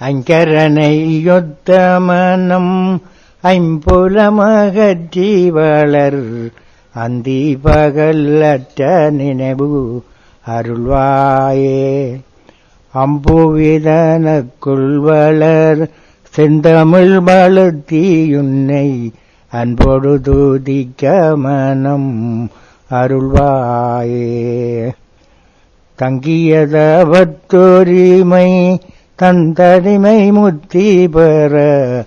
அங்கரணையொத்த மனம் ஐம்புலமகற்றி வளர் அந்தி பகல் அற்ற நினைவு அருள்வாயே. அம்புவிதனக்குள் வளர் செந்தமிழ் வளர்த்தியுன்னை அன்போடு தூதிக்க மனம் அருள்வாயே. தங்கியதவத்தொரிமை தந்தடிமை முத்தி பெற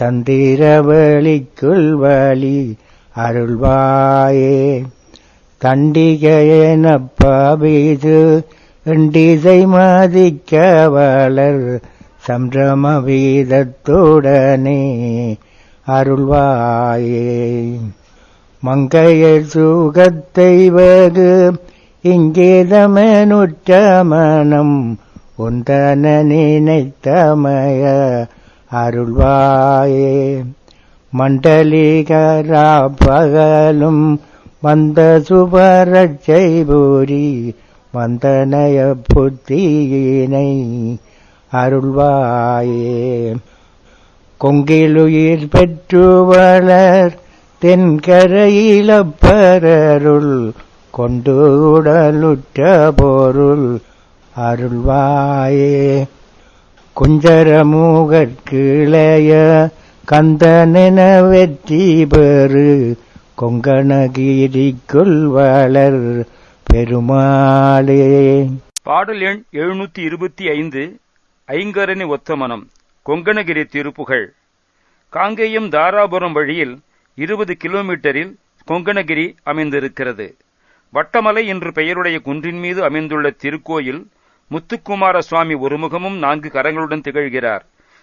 சந்திரவழிக்குள் வழி அருள்வாயே. தண்டிகையன பவிது இண்டிசை மதிக்க வளர் சம்பிரம வீதத்துடனே அருள்வாயே. மங்கைய சுகத்தை வகு இங்கேதமனுற்ற மனம் உந்தன நினைத்தமய அருள்வாயே. மண்டலிகரா பகலும் வந்த சுபரட்சை பூரி வந்தனய புத்தியினை அருள்வாயே. கொங்கிலுயிர் பெற்று வளர் தென்கரையிலப்பரருள் கொண்டு உடலுற்ற பொருள் அருள்வாயே. குஞ்சரமூகற்கிளைய கந்தனென வெற்றி பெறு கொங்கணகிரிக்குள் வளர் பெருமாளே. பாடல் எண் எழுநூத்தி இருபத்தி ஐந்து ஐங்கரணி ஒத்தமனம் கொங்கணகிரி திருப்புகழ். காங்கேயம் தாராபுரம் வழியில் இருபது கிலோமீட்டரில் கொங்கணகிரி அமைந்திருக்கிறது. வட்டமலை என்று பெயருடைய குன்றின் மீது அமைந்துள்ள திருக்கோயில் முத்துக்குமார சுவாமி ஒருமுகமும் நான்கு கரங்களுடன் திகழ்கிறார்.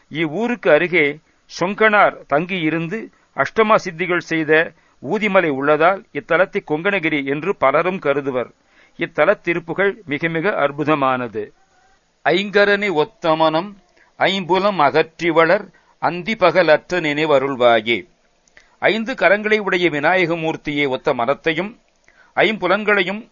இவ்வூருக்கு அருகே சொங்கனார் தங்கியிருந்து அஷ்டமா சித்திகள் செய்த ஊதிமலை உள்ளதால் இத்தலத்தை கொங்கணகிரி என்று பலரும் கருதுவர். இத்தலத்திருப்புகள் மிக மிக அற்புதமானது. ஐங்கரணி ஒத்தமனம் ஐம்புலம் அகற்றிவளர் வளர் அந்திபகலற்ற நினைவருள்வாயே. ஐந்து கரங்களை உடைய விநாயகமூர்த்தியை ஒத்த மரத்தையும் ஐம்புலன்களையும்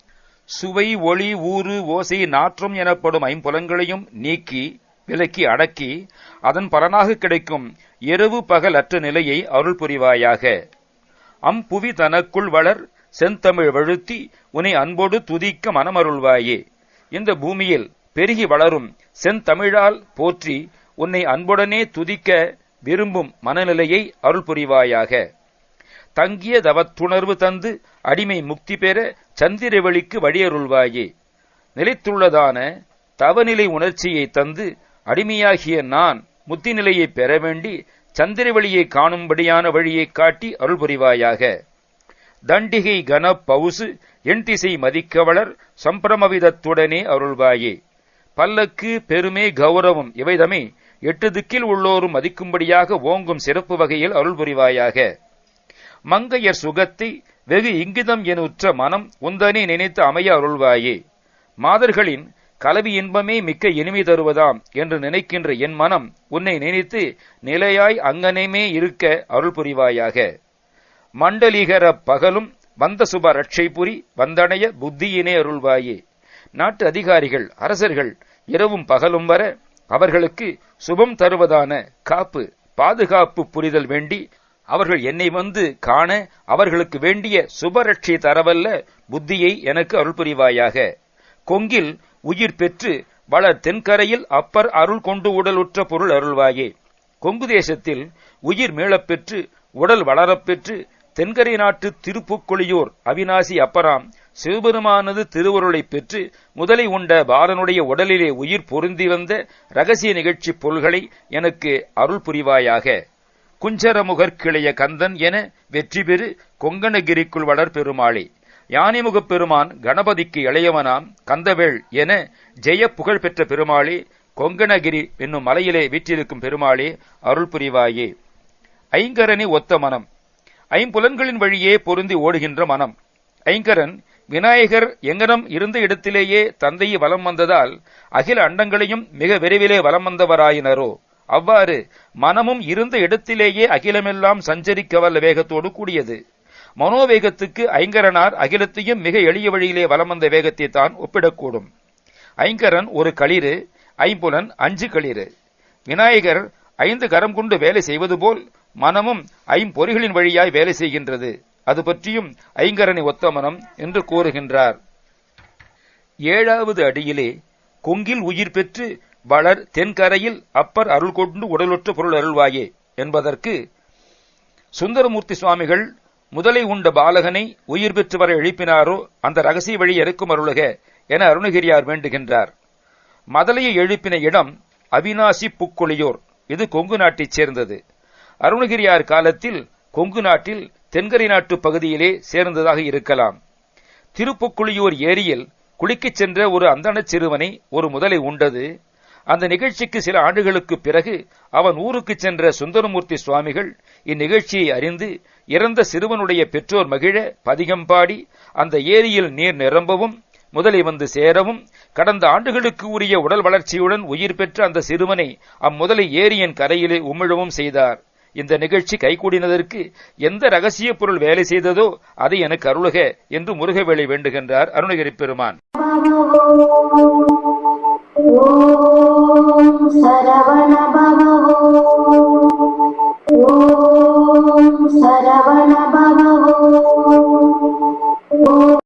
சுவை ஒளி ஊறு ஓசை நாற்றம் எனப்படும் ஐம்புலன்களையும் நீக்கி விலக்கி அடக்கி அதன் பலனாக கிடைக்கும் இரவு பகல் அற்ற நிலையை அருள் புரிவாயாக அம்புவி தனக்குள் வளர் செந்தமிழ் வழுத்தி உன்னை அன்போடு துதிக்க மனமருள்வாயே. இந்த பூமியில் பெருகி வளரும் செந்தமிழால் போற்றி உன்னை அன்புடனே துதிக்க விரும்பும் மனநிலையை அருள் புரிவாயாக தங்கிய தவத்துணர்வு தந்து அடிமை முக்தி பெற சந்திரவெளிக்கு வழியருள்வாயே. நிலைத்துள்ளதான தவநிலை உணர்ச்சியை தந்து அடிமையாகிய நான் முத்தி நிலையை பெற வேண்டி சந்திரவெளியை காணும்படியான வழியை காட்டி அருள் புரிவாயாக தண்டிகை கன பவுசு என் திசை மதிக்கவளர் சம்பிரமவிதத்துடனே அருள்வாயே. பல்லக்கு பெருமை கௌரவம் இவைதமே எட்டு திக்கில் உள்ளோரும் மதிக்கும்படியாக ஓங்கும் சிறப்பு வகையில் அருள் புரிவாயாக மங்கையர் சுகத்தை வெகு இங்கிதம் எனுற்ற மனம் உந்தனே நினைத்து அமைய அருள்வாயே. மாதர்களின் கலவி இன்பமே மிக்க இனிமை தருவதாம் என்று நினைக்கின்ற என் மனம் உன்னை நினைத்து நிலையாய் அங்கனேமே இருக்க அருள் புரிவாயாக மண்டலிகர பகலும் வந்த சுப ரட்சை புரி வந்தடைய புத்தியினே அருள்வாயே. நாட்டு அதிகாரிகள் அரசர்கள் இரவும் பகலும் வர அவர்களுக்கு சுபம் தருவதான காப்பு பாதுகாப்பு புரிதல் வேண்டி அவர்கள் என்னை வந்து காண அவர்களுக்கு வேண்டிய சுபரட்சி தரவல்ல புத்தியை எனக்கு அருள் புரிவாயாக கொங்கில் உயிர் பெற்று வளர் தென்கரையில் அப்பர் அருள் கொண்டு உடலுற்ற பொருள் அருள்வாயே. கொங்கு தேசத்தில் உயிர் மீளப்பெற்று உடல் வளரப்பெற்று தென்கரை நாட்டு திருப்புக்கொழியூர் அவிநாசி அப்பராம் சிவபெருமானது திருவருளை பெற்று முதலை உண்ட பாலனுடைய உடலிலே உயிர் பொருந்தி வந்த ரகசிய நிகழ்ச்சி பொருள்களை எனக்கு அருள் புரிவாயாக. குஞ்சரமுகர் கிளைய கந்தன் என வெற்றி பெறு கொங்கணகிரிக்குள் வளர் பெருமாளே யானைமுகப் பெருமான் கணபதிக்கு இளையவனாம் கந்தவேள் என ஜெய புகழ் பெற்ற பெருமாளே கொங்கணகிரி என்னும் மலையிலே வீற்றிருக்கும் பெருமாளே அருள் புரிவாயே. ஐங்கரனி ஒத்த மனம். ஐம்புலன்களின் வழியே பொருந்தி ஓடுகின்ற மனம். ஐங்கரன் விநாயகர் எங்கனம் இருந்த இடத்திலேயே தந்தையை வலம் வந்ததால் அகில அண்டங்களையும் மிக விரைவிலே வலம் வந்தவராயினரோ. அவ்வாறு மனமும் இருந்த இடத்திலேயே அகிலமெல்லாம் சஞ்சரிக்க வல்ல வேகத்தோடு கூடியது. மனோவேகத்துக்கு ஐங்கரனார் அகிலத்தையும் மிக எளிய வழியிலே வலம் வந்த வேகத்தை தான் ஒப்பிடக்கூடும். ஐங்கரன் ஒரு களிறு ஐம்புலன் அஞ்சு களிறு. விநாயகர் ஐந்து கரம் கொண்டு வேலை செய்வது போல் மனமும் ஐம்பொறிகளின் வழியாய் வேலை செய்கின்றது. அது பற்றியும் ஐங்கரனை ஒத்த மனம் என்று கூறுகின்றார். ஏழாவது அடியிலே கொங்கில் உயிர் பெற்று வளர் தென்கரையில் அப்பர் அருள் கொண்டு உடலுற்ற பொருள் அருள்வாயே என்பதற்கு சுந்தரமூர்த்தி சுவாமிகள் முதலை உண்ட பாலகனை உயிர் பெற்று வர எழுப்பினாரோ அந்த ரகசிய வழி இருக்கும் அருளுக என அருணகிரியார் வேண்டுகின்றார். மதலையை எழுப்பின இடம் அவினாசி புக்குளியோர் இது கொங்கு நாட்டைச் சேர்ந்தது. அருணகிரியார் காலத்தில் கொங்கு நாட்டில் தென்கரை நாட்டு பகுதியிலே சேர்ந்ததாக இருக்கலாம். திருப்புக்குளியூர் ஏரியில் குளிக்கச் சென்ற ஒரு அந்தணச் சிறுவனை ஒரு முதலை உண்டது. அந்த நிகழ்ச்சிக்கு சில ஆண்டுகளுக்கு பிறகு அவன் ஊருக்கு சென்ற சுந்தரமூர்த்தி சுவாமிகள் இந்நிகழ்ச்சியை அறிந்து இறந்த சிறுவனுடைய பெற்றோர் மகிழ பதிகம் பாடி அந்த ஏரியில் நீர் நிரம்பவும் முதலை வந்து சேரவும் கடந்த ஆண்டுகளுக்கு உரிய உடல் வளர்ச்சியுடன் உயிர் பெற்ற அந்த சிறுவனை அம்முதலை ஏரியின் கரையிலே உமிழவும் செய்தார். இந்த நிகழ்ச்சி கைகூடினதற்கு எந்த ரகசிய பொருள் வேலை செய்ததோ அதை எனக்கு அருளுக என்று முருகவேளை வேண்டுகின்றார் அருணகிரி பெருமான்.